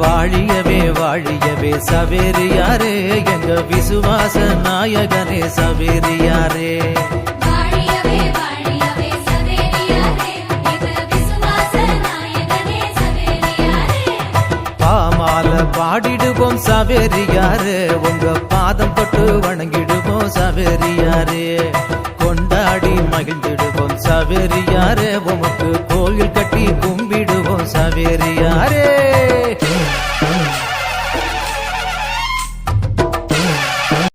வாழியவே வாழியவே சவேரியாரே எங்க விசுவாச நாயகனே சவேரியாரே பாமால பாடிடுவோம் சவேரியாரே உங்க பாதம் தொட்டு வணங்கிடுவோம் சவேரியாரே கொண்டாடி மகிழ்ந்திடுவோம் சவேரியாரே உமக்கு கோயில் கட்டி கும்பிடுவோம் சவேரியாரே